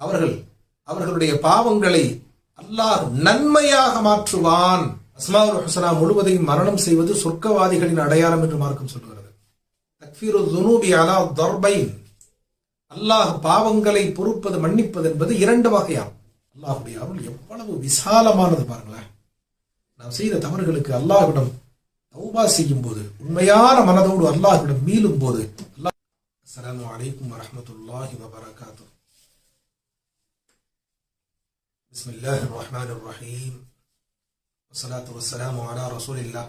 அவர்கள் அவர்களுடைய பாவங்களை அல்லாஹ் நன்மையாக மாற்றுவான். அஸ்மாவுல் ஹசனா முழுவதையும் மரணம் செய்வது சொர்க்கவாதிகளின் அடையாளம் என்று மார்க்கம் சொல்கிறது. தக்ஃபீரு துனூபி அலா தர்பைன். அல்லாஹ் பாவங்களை பொறுப்பது மன்னிப்பது என்பது இரண்டு வகையாகும் அல்லாஹுடைய அருள் எவ்வளவு விசாலமானது பாருங்களேன். நாம் செய்த தவறுகளுக்கு அல்லாஹ்விடம் தௌபா செய்யும் போது உண்மையான மனதோடு அல்லாஹ்விடம் மீளும் போது அல்லாஹ் அஸ்ஸலாமு அலைக்கும் வரஹ்மத்துல்லாஹி வபரகாத்துஹு بسم الله الرحمن الرحيم والصلاة والسلام على رسول الله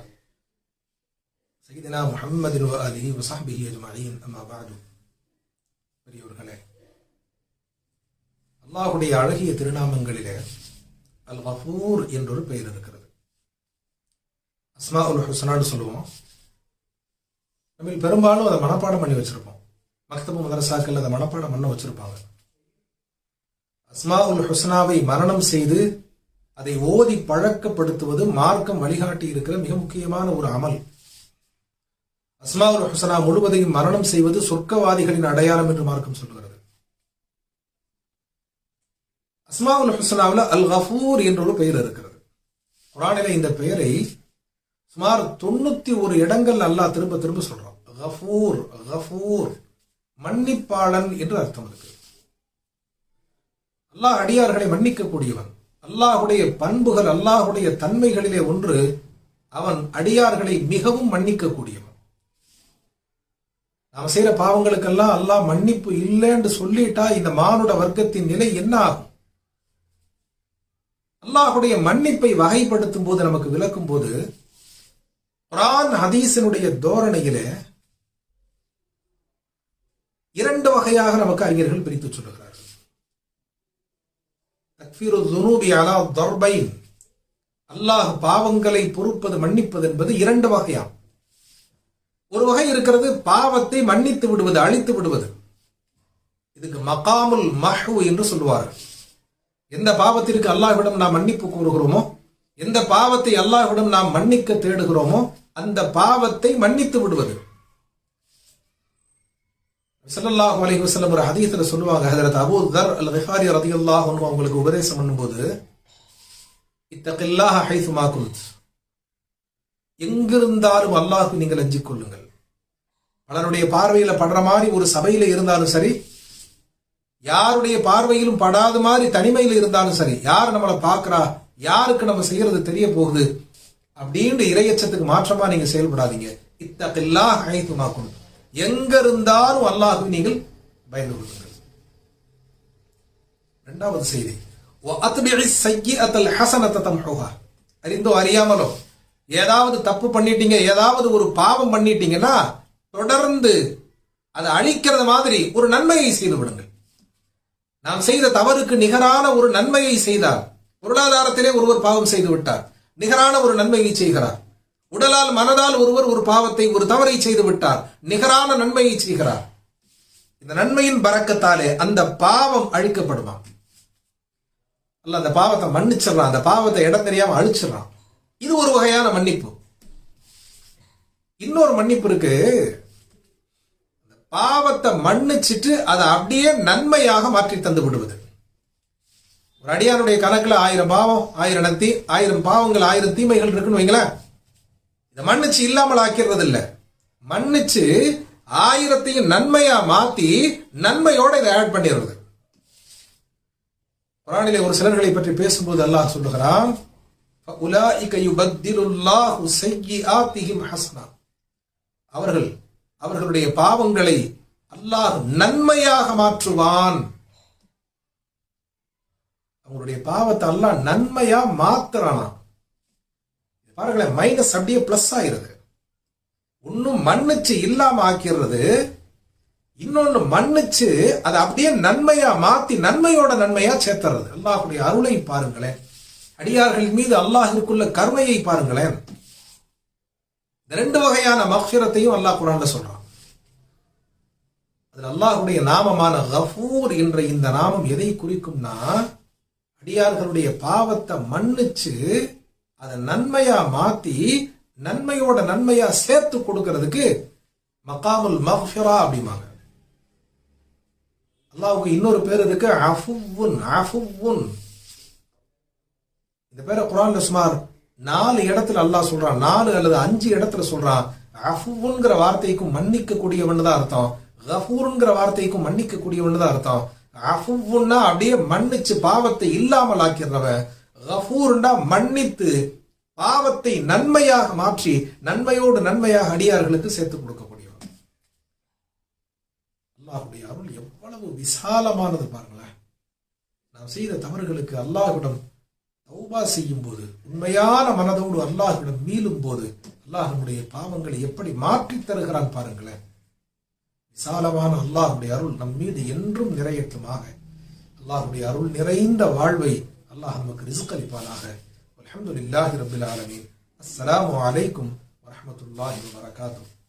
سيدنا محمد وآله وصحبه أجمعين أما بعد பெரியவர்களே அல்லாஹுடைய அழகிய திருநாமங்களிலே அல் கஃபூர் என்றொரு பெயர் இருக்கிறது அஸ்மா உல் ஹுசனான்னு சொல்லுவோம். நம்ம பெரும்பாலும் அதை மனப்பாடம் பண்ணி வச்சிருப்போம். மக்தபு மதரசாக்கள் அதை மனப்பாடம் பண்ண வச்சிருப்பாங்க. அஸ்மா உல் ஹுசனாவை மரணம் செய்து அதை ஓதி பழக்கப்படுத்துவது மார்க்கம் வழிகாட்டி இருக்கிற மிக முக்கியமான ஒரு அமல். அஸ்மா உல் ஹுசனா முழுவதையும் மரணம் செய்வது சொர்க்கவாதிகளின் அடையாளம் என்று மார்க்கம் சொல்கிறது. அஸ்மா உல் ஹுசனாவில் அல் கஃபூர் என்ற ஒரு பெயர் இருக்கிறது. குரானில இந்த பெயரை சுமார் தொண்ணூத்தி ஒரு இடங்கள் அல்லாஹ் திரும்ப திரும்ப சொல்றான். கஃபூர் கஃபூர் மன்னிப்பாளன் என்று அர்த்தம் இருக்கு அல்லாஹ் அடியார்களை மன்னிக்கக்கூடியவன். அல்லாஹுடைய பண்புகள் அல்லாஹுடைய தன்மைகளிலே ஒன்று அவன் அடியார்களை மிகவும் மன்னிக்கக்கூடியவன். நாம் செய்யற பாவங்களுக்கெல்லாம் அல்லாஹ் மன்னிப்பு இல்லைன்னு சொல்லிட்டா இந்த மானுட வர்க்கத்தின் நிலை என்ன ஆகும்? அல்லாஹுடைய மன்னிப்பை வகைப்படுத்தும் போது நமக்கு விளக்கும் போது குரான் ஹதீசனுடைய தோரணையில இரண்டு வகையாக நமக்கு அறிஞர்கள் பிரித்து சொல்லுகிறார்கள். தக்ஃபீரு துனூபி அலா தர்பைன். அல்லாஹ் பாவங்களை பொறுப்பது மன்னிப்பது என்பது இரண்டு வகையாம். ஒரு வகை இருக்கிறது பாவத்தை மன்னித்து விடுவது அழித்து விடுவது. இதுக்கு மகாமுல் மஹு என்று சொல்லுவார்கள். எந்த பாவத்திற்கு அல்லாஹ்விடம் நாம் மன்னிப்பு கூறுகிறோமோ எந்த பாவத்தை அல்லாஹ்விடம் நாம் மன்னிக்க தேடுகிறோமோ அந்த பாவத்தை மன்னித்து விடுவது. ஸல்லல்லாஹு அலைஹி வஸல்லம் ஒரு ஹதீஸ்ல சொல்லுவாங்க ஹதரத் அபூ தர் அல்லது ஹாரி ரதியுல்லாஹ் அவங்களுக்கு உபதேசம் பண்ணும்போது இத்தகில்லாஹ ஹைசுமா குந்த் எங்கிருந்தாலும் அல்லாஹ் நீங்கள் அஞ்சிக் கொள்ளுங்கள். பலருடைய பார்வையில் படுற மாதிரி ஒரு சபையில் இருந்தாலும் சரி யாருடைய பார்வையிலும் படாத மாதிரி தனிமையில் இருந்தாலும் சரி யார் நம்மளை பார்க்கறா யாருக்கு நம்ம செய்யறது தெரிய போகுது அப்படின்ற இறையச்சத்துக்கு மாற்றமா நீங்க செயல்படாதீங்க. இத்தகல்லா அழைத்துமாக்கும் எங்க இருந்தாலும் அல்லாஹு நீங்கள் பயந்து கொள்ளுங்கள். இரண்டாவது செய்தி. அறிந்தோ அறியாமலோ ஏதாவது தப்பு பண்ணிட்டீங்க ஏதாவது ஒரு பாவம் பண்ணிட்டீங்கன்னா தொடர்ந்து அதை அழிக்கிறது மாதிரி ஒரு நன்மையை செய்து விடுங்கள். நாம் செய்த தவறுக்கு நிகரான ஒரு நன்மையை செய்தார் பொருளாதாரத்திலே ஒருவர் பாவம் செய்து விட்டார். நிகரான ஒரு நன்மையை செய்கிறார். உடலால் மனதால் ஒருவர் ஒரு பாவத்தை ஒரு தவறை செய்து விட்டார். நிகரான நன்மையை செய்கிறார். இந்த நன்மையின் பறக்கத்தாலே அந்த பாவம் அழிக்கப்படுவான் அல்ல அந்த பாவத்தை மன்னிச்சிடறான் அந்த பாவத்தை இடம் தெரியாம அழிச்சிடறான் இது ஒரு வகையான மன்னிப்பு. இன்னொரு மன்னிப்பு இருக்கு. அந்த பாவத்தை மன்னிச்சிட்டு அதை அப்படியே நன்மையாக மாற்றி தந்து விடுவது. ஒரு அடியானுடைய கணக்குல ஆயிரம் பாவம் ஆயிரம் நத்தி ஆயிரம் பாவங்கள் ஆயிரம் தீமைகள் இருக்குன்னு வைங்களேன். இதை மன்னிச்சு இல்லாமல் ஆக்கிறது இல்ல மன்னிச்சு ஆயிரத்தையும் நன்மையா மாத்தி நன்மையோட இதை ஆட் பண்ணிடுறது. குரானிலே ஒரு சிலர்களை பற்றி பேசும்போது அல்லாஹ் சொல்லுகிறான் அவர்கள் அவர்களுடைய பாவங்களை அல்லாஹ் நன்மையாக மாற்றுவான். அவங்களுடைய பாவத்தை அல்லாஹ் நன்மையா மாத்துறானா? பாருங்களேன் மைனஸ் அப்படியே பிளஸ் ஆயிருது ஒன்னும் மன்னிச்சு இல்லாம ஆக்கிறது இன்னொன்னு மன்னிச்சு அதை அப்படியே நன்மையா மாத்தி நன்மையோட நன்மையா சேர்த்துறது. அல்லாஹுடைய அருளை பாருங்களேன். அடியார்கள் மீது அல்லாஹிற்குள்ள கருணையை பாருங்களேன். இந்த ரெண்டு வகையான மக்ஃபிரத்தையும் அல்லாஹ் குரான்ல சொல்றான். அதில் அல்லாஹுடைய நாமமான கஃபூர் என்ற இந்த நாமம் எதை குறிக்கும்னா அடியார்களுடைய பாவத்தை மன்னிச்சு அதை நன்மையா மாத்தி நன்மையோட நன்மையா சேர்த்து கொடுக்கறதுக்கு மகாமுல் மஹ்ஃபிரா அப்படிம்பாங்க. அல்லாவுக்கு இன்னொரு பேர் இருக்கு அஃபுவுன் அஃபுவுன் இந்த பேரை குரான்ல சுமார் நாலு இடத்துல அல்லாஹ் சொல்றான் நாலு அல்லது அஞ்சு இடத்துல சொல்றான். அஃபுவுங்கிற வார்த்தைக்கும் மன்னிக்க கூடியவன் தான் அர்த்தம். கஃபூருங்கிற வார்த்தைக்கும் மன்னிக்க கூடியவன் தான் அர்த்தம். அஃபுன்னா அப்படியே மன்னிச்சு பாவத்தை இல்லாமல் ஆக்கிறவன் கஃபூர்னா மன்னித்து பாவத்தை நன்மையாக மாற்றி நன்மையோடு நன்மையாக அடியார்களுக்கு சேர்த்து கொடுக்கக்கூடியவர். அல்லாஹுடைய அருள் எவ்வளவு விசாலமானது பாருங்களேன். நாம் செய்த தவறுகளுக்கு அல்லாஹ்விடம் தௌபா செய்யும் போது உண்மையான மனதோடு அல்லாஹ்விடம் மீளும் போது அல்லாஹ் நம்முடைய பாவங்களை எப்படி மாற்றித் தருகிறான் பாருங்களேன். விசாலமான அல்லாஹுடைய அருள் நம் மீது என்றும் நிறையட்டுமாக. அல்லாஹுடைய அருள் நிறைந்த வாழ்வை அல்லாஹ் நமக்கு ரிசுக்களிப்பானாக. அலமதுல்லாஹி ரபுல் ஆலமீன். அஸ்லாம் அலைக்கும் வரமத்துல்லாஹி வபரகாத்துஹு.